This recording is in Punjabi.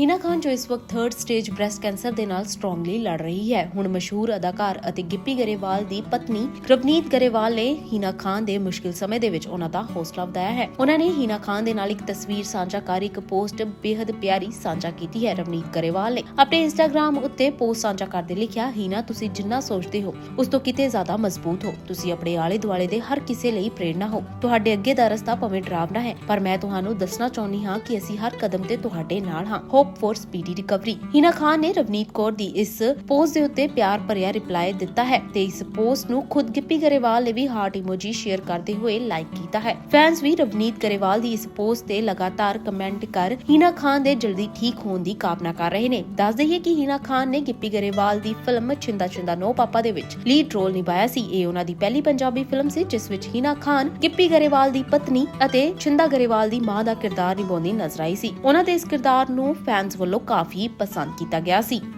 ਹੀਨਾ ਖਾਨ, ਜੋ ਇਸ ਵਕਤ ਥਰਡ ਸਟੇਜ ਬ੍ਰੈਸਟ ਕੈਂਸਰ ਦੇ ਨਾਲ ਸਟਰੋਂਗਲੀ ਲੜ ਰਹੀ ਹੈ, ਹੁਣ ਮਸ਼ਹੂਰ ਅਦਾਕਾਰ ਅਤੇ ਗਿੱਪੀ ਗਰੇਵਾਲ ਦੀ ਪਤਨੀ ਰਵਨੀਤ ਗਰੇਵਾਲ ਨੇ ਹੀਨਾ ਖਾਨ ਦੇ ਮੁਸ਼ਕਿਲ ਸਮੇਂ ਦੇ ਵਿੱਚ ਉਹਨਾਂ ਦਾ ਹੌਸਲਾ ਵਧਾਇਆ ਹੈ। ਉਹਨਾਂ ਨੇ ਹੀਨਾ ਖਾਨ ਦੇ ਨਾਲ ਇੱਕ ਤਸਵੀਰ ਸਾਂਝਾ ਕਰ, ਇੱਕ ਪੋਸਟ ਬੇहद ਪਿਆਰੀ ਸਾਂਝਾ ਕੀਤੀ ਹੈ ਰਵਨੀਤ ਗਰੇਵਾਲ ਨੇ। ਆਪਣੇ ਇੰਸਟਾਗ੍ਰam ਉੱਤੇ ਪੋਸਟ ਸਾਂਝਾ ਕਰਦੇ ਲਿਖਿਆ, ਹੀਨਾ, ਤੁਸੀਂ ਜਿੰਨਾ ਸੋਚਦੇ ਹੋ, ਉਸ ਤੋਂ ਕਿਤੇ ਜ਼ਿਆਦਾ ਮਜ਼ਬੂਤ ਹੋ। ਤੁਸੀਂ ਆਪਣੇ ਆਲੇ ਦੁਆਲੇ ਦੇ ਹਰ ਕਿਸੇ ਲਈ ਪ੍ਰੇਰਣਾ ਹੋ। ਤੁਹਾਡੇ ਅੱਗੇ ਦਾ ਰਸਤਾ ਭਾਵੇਂ ਡਰਾਵਨਾ ਹੈ, ਪਰ ਮੈਂ ਤੁਹਾਨੂੰ ਦੱਸਣਾ ਚਾਹੁੰਦੀ ਹਾਂ ਕਿ ਅਸੀਂ ਹਰ ਕਦਮ ਤੇ ਤੁਹਾਡੇ ਨਾਲ ਹਾਂ। Hope for speedy recovery Hina Khan ਨੇ ਰਵਨੀਤ ਕੌਰ ਦੀ ਇਸ ਪੋਸਟ ਦੇ ਉੱਤੇ ਪਿਆਰ ਭਰਿਆ ਰਿਪਲਾਈ ਦਿੱਤਾ ਹੈ ਤੇ ਇਸ ਪੋਸਟ ਨੂੰ ਖੁਦ ਗਿੱਪੀ ਗਰੇਵਾਲ ਨੇ ਵੀ ਹਾਰਟ ਇਮੋਜੀ ਸ਼ੇਅਰ ਕਰਦੇ ਹੋਏ ਲਾਈਕ ਕੀਤਾ ਹੈ। ਫੈਨਸ ਵੀ ਰਵਨੀਤ ਗਰੇਵਾਲ ਦੀ ਇਸ ਪੋਸਟ ਤੇ ਲਗਾਤਾਰ ਕਮੈਂਟ ਕਰ ਹਿਨਾ ਖਾਨ ਦੇ ਜਲਦੀ ਠੀਕ ਹੋਣ ਦੀ ਕਾਮਨਾ ਕਰ ਰਹੇ ਨੇ। ਦੱਸ ਦਈਏ ਕਿ ਹਿਨਾ ਖਾਨ ਨੇ ਗਿੱਪੀ ਗਰੇਵਾਲ ਦੀ film Shinda Shinda no papa ਦੇ ਵਿੱਚ ਲੀਡ ਰੋਲ ਨਿਭਾਇਆ ਸੀ। ਇਹ ਉਹਨਾਂ ਦੀ ਪਹਿਲੀ ਪੰਜਾਬੀ ਫਿਲਮ ਸੀ, ਜਿਸ ਵਿੱਚ ਹਿਨਾ ਖਾਨ ਗਿੱਪੀ ਗਰੇਵਾਲ ਦੀ ਪਤਨੀ ਅਤੇ ਛਿੰਦਾ ਗਰੇਵਾਲ ਦੀ ਮਾਂ ਦਾ ਕਿਰਦਾਰ ਨਿਭਾਉਂਦੀ ਨਜ਼ਰ ਆਈ ਸੀ। ਉਹਨਾਂ ਦੇ ਇਸ ਕਿਰਦਾਰ ਨੂੰ ਫੈਨਸ ਵੱਲੋਂ ਕਾਫੀ ਪਸੰਦ ਕੀਤਾ ਗਿਆ ਸੀ।